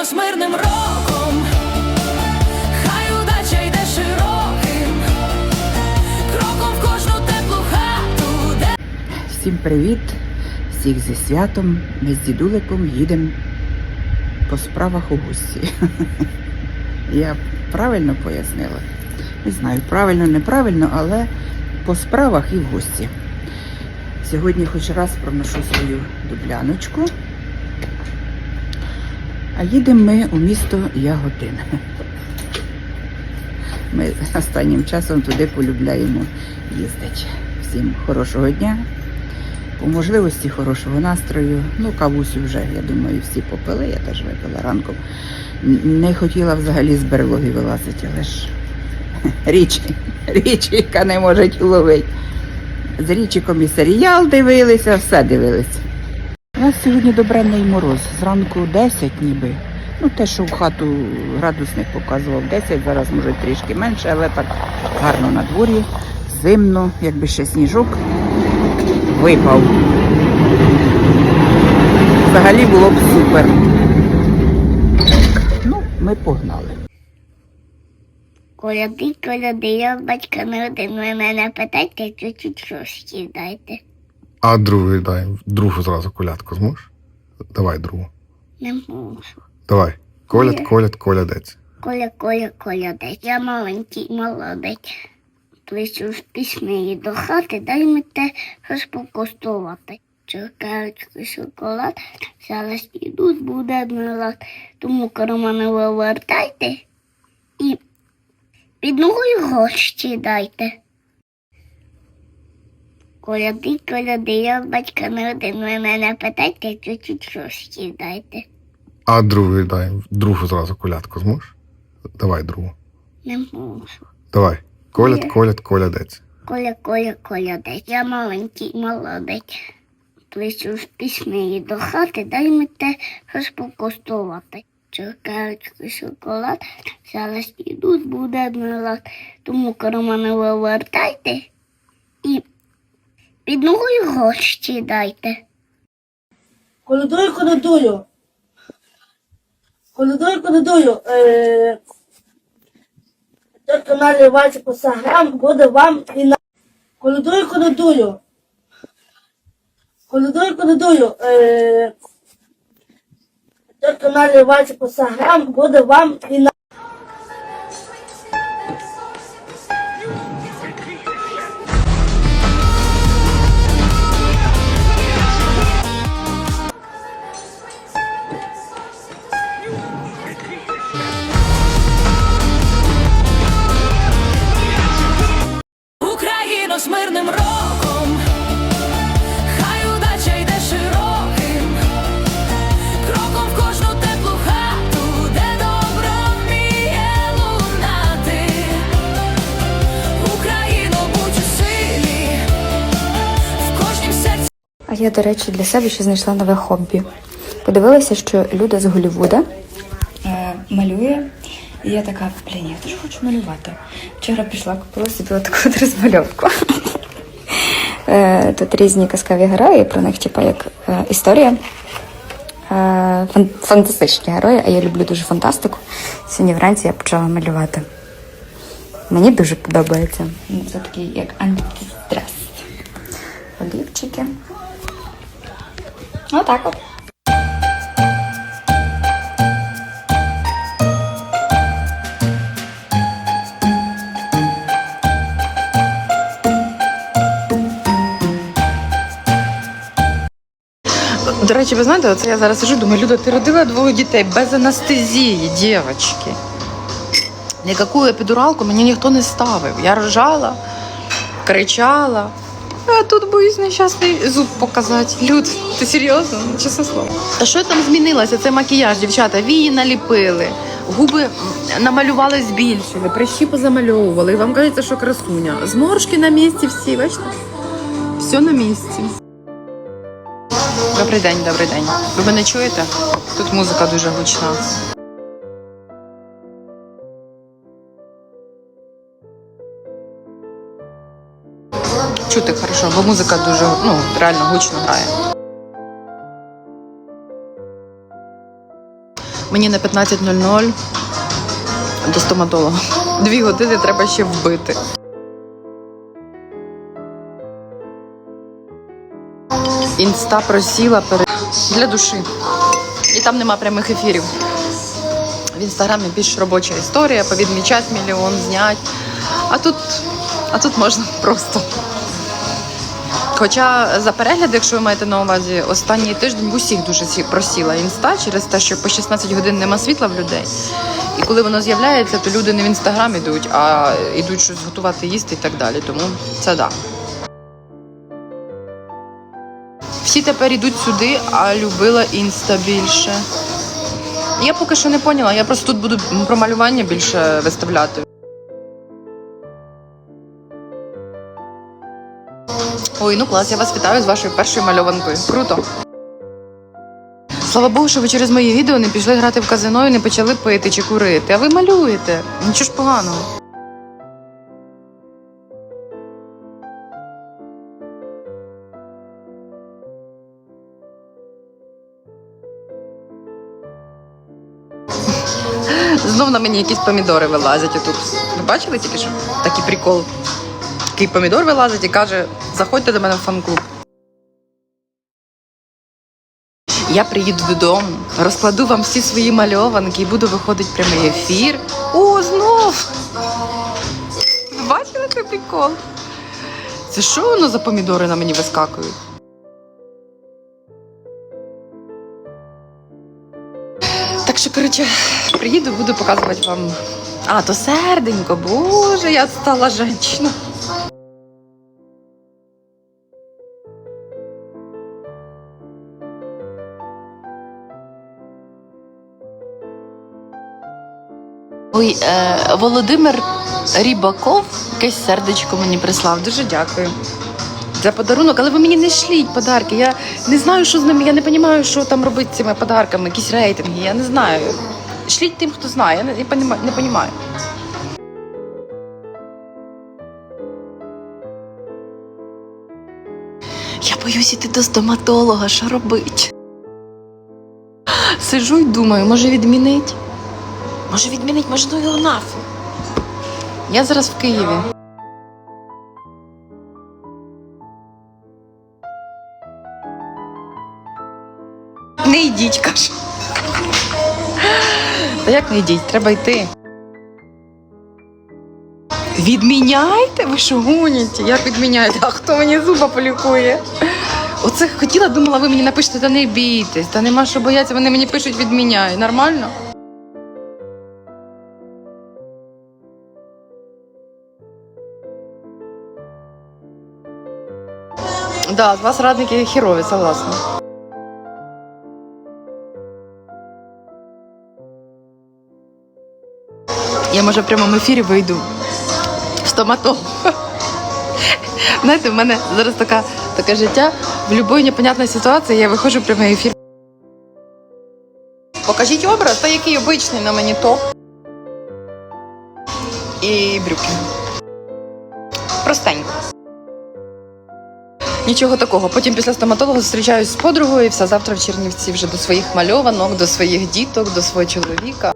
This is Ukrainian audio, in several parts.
Україно, з мирним роком, хай удача йде широким, кроком в кожну теплу хату, де Всім привіт! Всіх зі святом. Ми з дідуликом їдемо по справах у гості. Я правильно пояснила? Не знаю, правильно, неправильно, але по справах і в гості. Сьогодні хоч раз проношу свою дубляночку. А їдемо ми у місто Яготин. Ми останнім часом туди полюбляємо їздити. Всім хорошого дня, по можливості хорошого настрою. Ну, кавусю вже, я думаю, всі попили, я теж випила ранком. Не хотіла взагалі з берлоги вилазити, але ж річ, річ, яка не може ловити. З річиком і серіал дивилися, все дивилися. У нас сьогодні добренний мороз. Зранку 10 ніби. Ну, те, що в хату градусник показував 10, зараз може трішки менше, але так гарно на дворі, зимно, якби ще сніжок випав. Взагалі було б супер. Ну, ми погнали. Коляди, коляди, я батька не один. Ви мене питайте, чуть-чуть щось дайте. А другий дай, другу зразу колядку зможеш? Давай другу. Не можу. Давай. Коляд, коляд, колядець. Коля, коля, колядець. Я маленький молодець. Плечу з пісні до хати, дай мені те щось покоштувати. Цукерочку, шоколад, зараз іду, буде милад. Тому кармани вивертайте і під ногою гроші дайте. Коляди, коляди, я батька не один. Ви мене питайте, чуть-чуть щось дайте. А другий дай, другу зразу колядку зможеш? Давай другу. Не можу. Давай. Коляд, коляд, колядець. Коля, коля, колядець. Я маленький молодець. Плечу з пісні до хати, дай мені те щось покоштувати. Цукерочку, шоколад, зараз іду, буде милад. Тому кармани вивертайте і під ногою гроші дайте. Колядую, колядую. Колядую, колядую. Е, той каналі Вася по Саграм буде вам і на. Колядую, колядую. Колядую, колядую. Е, той каналі Вася по Саграм буде вам і на. А я, до речі, для себе ще знайшла нове хобі. Подивилася, що Люда з Голлівуда е, малює. І я така, блін, я теж хочу малювати. Вчора пішла, купила собі таку розмальовку. Е, Тут різні казкові герої, про них, типу, як е, історія. Е, Фантастичні герої, а я люблю дуже фантастику. Сьогодні вранці я почала малювати. Мені дуже подобається. Ну, Це такий як антистрес. Олівчики. Отак от. До речі, ви знаєте, оце я зараз сижу, думаю, Люда, ти родила двох дітей без анестезії, дівчатки. Ніяку епідуралку мені ніхто не ставив. Я ржала, кричала. А тут боюсь нещасний зуб показати. Люд, ти серйозно? Чесне слово. Та що там змінилося? Це макіяж, дівчата. Вії наліпили, губи намалювали, збільшили, прищі позамальовували. І вам кажеться, що красуня. Зморшки на місці всі, бачите? Все на місці. Добрий день, добрий день. Ви мене чуєте? Тут музика дуже гучна. Чути хорошо, бо музика дуже ну, реально гучно грає. Мені на 15.00 до стоматолога. Дві години треба ще вбити. Інста просіла перед... для душі. І там нема прямих ефірів. В інстаграмі більш робоча історія, повідмічать мільйон, знять. А тут, а тут можна просто. Хоча за перегляд, якщо ви маєте на увазі, останній тиждень в усіх дуже просіла інста через те, що по 16 годин нема світла в людей. І коли воно з'являється, то люди не в інстаграм йдуть, а йдуть щось готувати, їсти і так далі. Тому це да. Всі тепер йдуть сюди, а любила інста більше. Я поки що не поняла, я просто тут буду про малювання більше виставляти. Ой, ну клас, я вас вітаю з вашою першою мальованкою. Круто. Слава Богу, що ви через мої відео не пішли грати в казино і не почали пити чи курити. А ви малюєте. Нічого ж поганого. Знов на мені якісь помідори вилазять отут. Ви бачили тільки що? Такий прикол. Такий помідор вилазить і каже: заходьте до мене в фан-клуб. Я приїду додому, розкладу вам всі свої мальованки і буду виходити прямий ефір. О, знов! Бачили цей прикол? Це що воно за помідори на мені вискакують? Так що, коротше, приїду, буду показувати вам. А, то серденько, боже, я стала жінка. Ой, е, Володимир Рібаков якесь сердечко мені прислав. Дуже дякую. За подарунок, але ви мені не шліть подарки. Я не знаю, що з ними. Я не розумію, що там робити з цими подарками, якісь рейтинги. Я не знаю. Шліть тим, хто знає. Я не, понімаю, не понімаю. Я боюсь іти до стоматолога, що робить? Сижу і думаю, може відмінить? Може відмінить, може ну його нафіг. Я зараз в Києві. Не йдіть, каже. Та як не йдіть? Треба йти. Відміняйте? Ви що гоніте? Як відміняєте? А хто мені зуба полікує? Оце хотіла, думала, ви мені напишете, та не бійтесь, та нема що боятися, вони мені пишуть відміняй. Нормально? Да, з вас радники херові, согласна. Я може в прямому ефірі вийду в стоматолог. Знаєте, в мене зараз така, таке життя. В будь-якій непонятній ситуації я виходжу в прямий ефір. Покажіть образ, та який обичний на мені топ. І брюки. Простенько. Нічого такого. Потім після стоматолога зустрічаюсь з подругою і все завтра в Чернівці вже до своїх мальованок, до своїх діток, до свого чоловіка.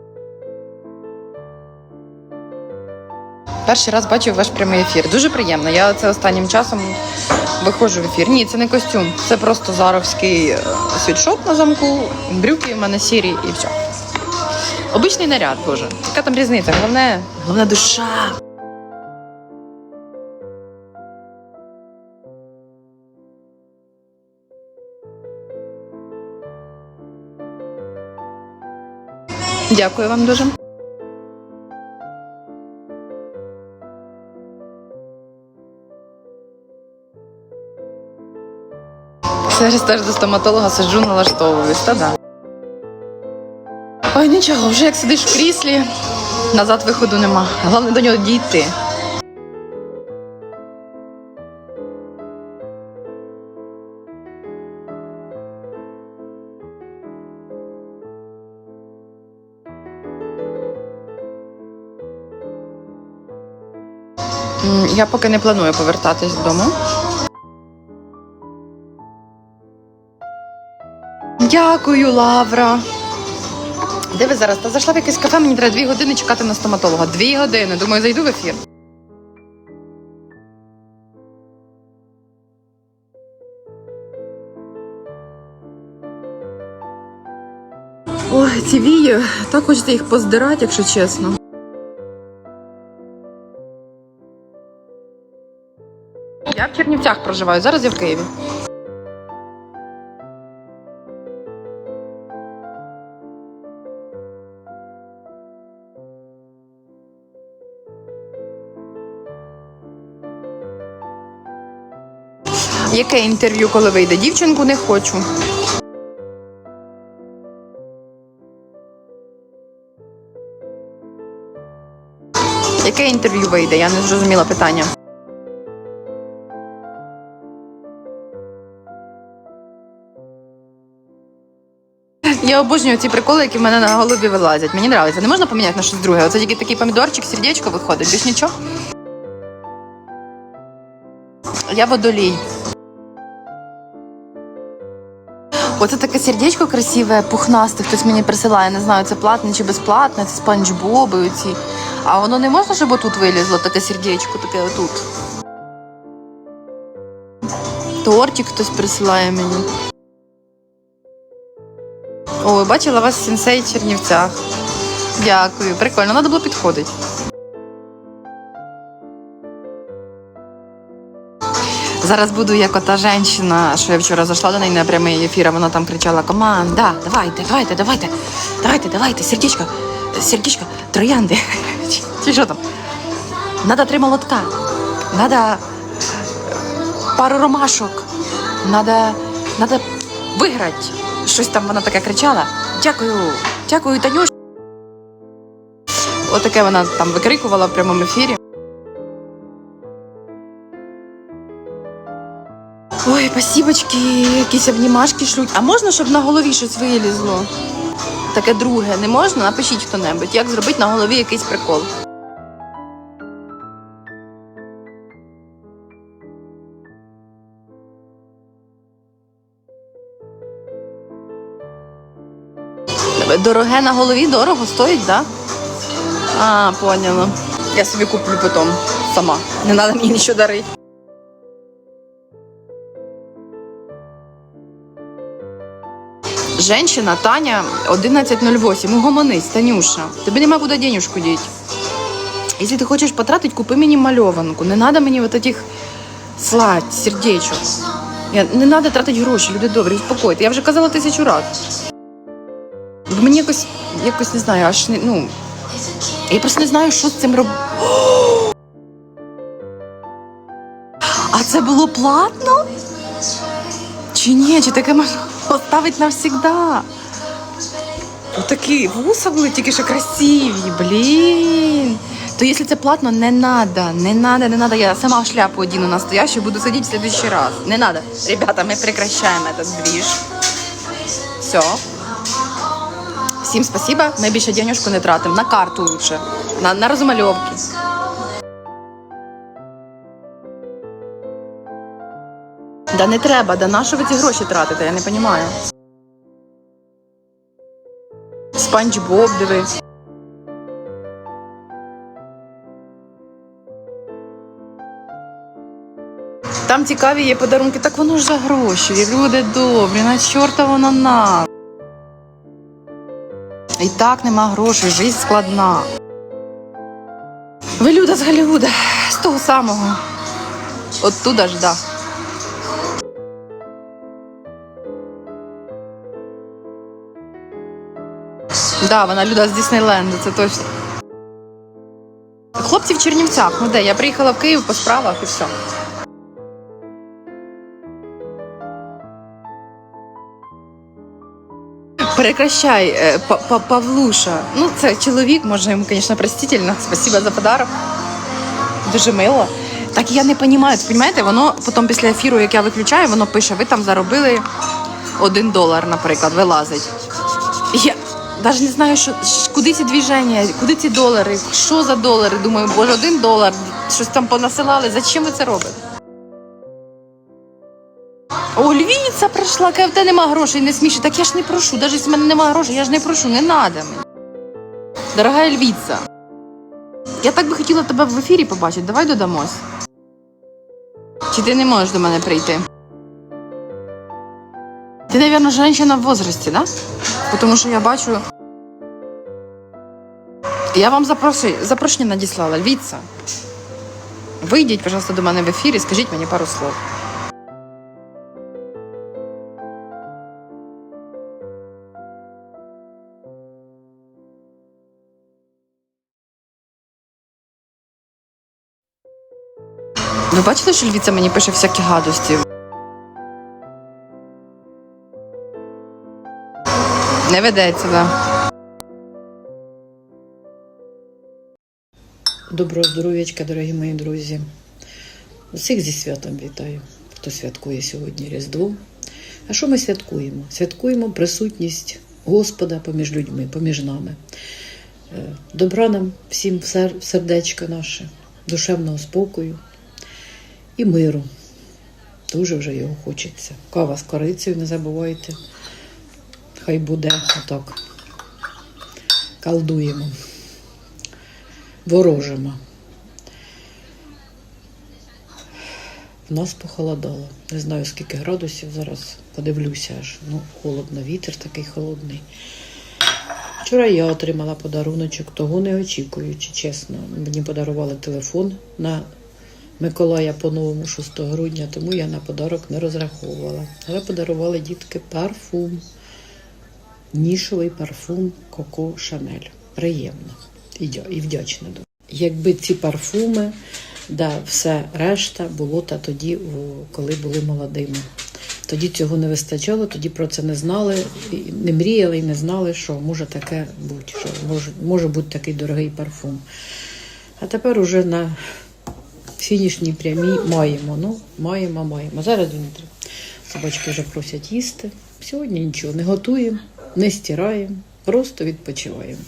Перший раз бачив ваш прямий ефір. Дуже приємно. Я це останнім часом виходжу в ефір. Ні, це не костюм, це просто заровський е, світшот на замку, брюки в мене сірі і все. Обичний наряд, боже. Яка там різниця? Головне, головне душа. Дякую вам дуже. Зараз теж до стоматолога сиджу, налаштовуюсь, та да. Ой, нічого, вже як сидиш в кріслі, назад виходу нема. Головне до нього дійти. Я поки не планую повертатись додому. Дякую, Лавра. Де ви зараз? Та зайшла в якесь кафе, мені треба дві години чекати на стоматолога. Дві години. Думаю, зайду в ефір. Ой, ці вії, так хочеться їх поздирати, якщо чесно. Я в Чернівцях проживаю, зараз я в Києві. Яке інтерв'ю, коли вийде? Дівчинку не хочу. Яке інтерв'ю вийде? Я не зрозуміла питання. Я обожнюю ці приколи, які в мене на голові вилазять. Мені подобається. Не можна поміняти на щось друге. Оце тільки такий помідорчик, сердечко виходить, більш нічого. Я водолій. Оце таке сердечко красиве, пухнасте, хтось мені присилає, не знаю, це платне чи безплатне, це спанч боби оці. А воно не можна, щоб отут вилізло, таке сердечко, таке отут. Тортик хтось присилає мені. Ой, бачила вас сенсей в Чернівцях. Дякую, прикольно, треба було підходити. Зараз буду як ота жінка, що я вчора зайшла до неї на прямий ефір, а вона там кричала: Команда, давайте, давайте, давайте, давайте, давайте, сердечко, сердечко, троянди. Чи- що там? Надо три молотка, надо пару ромашок, надо, надо виграти. Щось там вона таке кричала. Дякую, дякую, Танюш. Отаке вона там викрикувала в прямому ефірі. Ой, спасибочки, якісь обнімашки шлють. А можна, щоб на голові щось вилізло? Таке друге, не можна? Напишіть хто-небудь, як зробити на голові якийсь прикол. Дороге на голові дорого стоїть, так? Да? А, поняла. Я собі куплю потім сама. Не треба мені нічого дарити. Женщина Таня 1108. Угомонись, Танюша. Тобі нема куди денежку діти. Якщо ти хочеш потратити, купи мені мальованку. Не треба мені вот этих слать, сердечок. Не треба тратити гроші, люди добрі, успокойте. Я вже казала тисячу разів. Бо Мені якось, якось не знаю, аж не, ну. Я просто не знаю, що з цим робити. А це було платно? Чи ні? Чи таке можна оставити навсігда? Отакі вуса були тільки що красиві, блін. То якщо це платно, не надо, не надо, не надо. Я сама шляпу одіну настоящу, буду сидіти в следующий раз. Не надо. Ребята, ми прекращаємо этот двіж. Все. Всім спасибо. Ми більше не тратимо. На карту лучше. На, на розмальовки. Да не треба, да на що ви ці гроші тратите, я не розумію. Спанч Боб, диви. Там цікаві є подарунки, так воно ж за гроші. Люди добрі, на чорта воно на. І так нема грошей, життя складна. Ви люда з Голлівуда, з того самого. Оттуда ж, да. Да, вона люда з Діснейленду, це точно. Хлопці в Чернівцях, ну де? Я приїхала в Київ по справах і все. Прекращай, е, Па- Па- Павлуша. Ну, це чоловік, може йому, звісно, простительно. Спасибо за подарок. Дуже мило. Так я не розумію. Розумієте, воно потім після ефіру, як я виключаю, воно пише, ви там заробили один долар, наприклад, вилазить. Я навіть не знаю, що, куди ці движення, куди ці долари, що за долари. Думаю, боже, один долар, щось там понасилали. Зачем ви це робите? О, львівниця прийшла, каже, в тебе нема грошей, не сміши. Так я ж не прошу, навіть якщо в мене немає грошей, я ж не прошу, не треба мені. Дорога Ельвіца, я так би хотіла тебе в ефірі побачити. Давай додамось. Чи ти не можеш до мене прийти? Ти, мабуть, жінка в возрасті, да? Тому що я бачу. Я вам запрошення надіслала. Львіца. Вийдіть, пожалуйста, до мене в ефір і скажіть мені пару слов. Ви бачили, що Львіця мені пише всякі гадості? Не ведеться, да. Доброго здоров'ячка, дорогі мої друзі. Усіх зі святом вітаю, хто святкує сьогодні Різдво. А що ми святкуємо? Святкуємо присутність Господа поміж людьми, поміж нами. Е, Добра нам всім в сердечко наше, душевного спокою і миру. Дуже вже його хочеться. Кава з корицею не забувайте. Хай буде отак. Колдуємо. Ворожимо. В нас похолодало. Не знаю скільки градусів зараз. Подивлюся аж. Ну, холодно, вітер такий холодний. Вчора я отримала подаруночок, того не очікуючи, чесно. Мені подарували телефон на Миколая по-новому 6 грудня, тому я на подарок не розраховувала. Але подарували дітки парфум. Нішовий парфум Коко Шанель. Приємно і дя- вдячна. Якби ці парфуми, да, все решта було та тоді, коли були молодими. Тоді цього не вистачало, тоді про це не знали, не мріяли і не знали, що може таке бути, що може, може бути такий дорогий парфум. А тепер уже на фінішній прямій маємо. Ну, маємо, маємо. Зараз Дмитро. Собачки вже просять їсти. Сьогодні нічого не готуємо, не стираємо, просто відпочиваємо.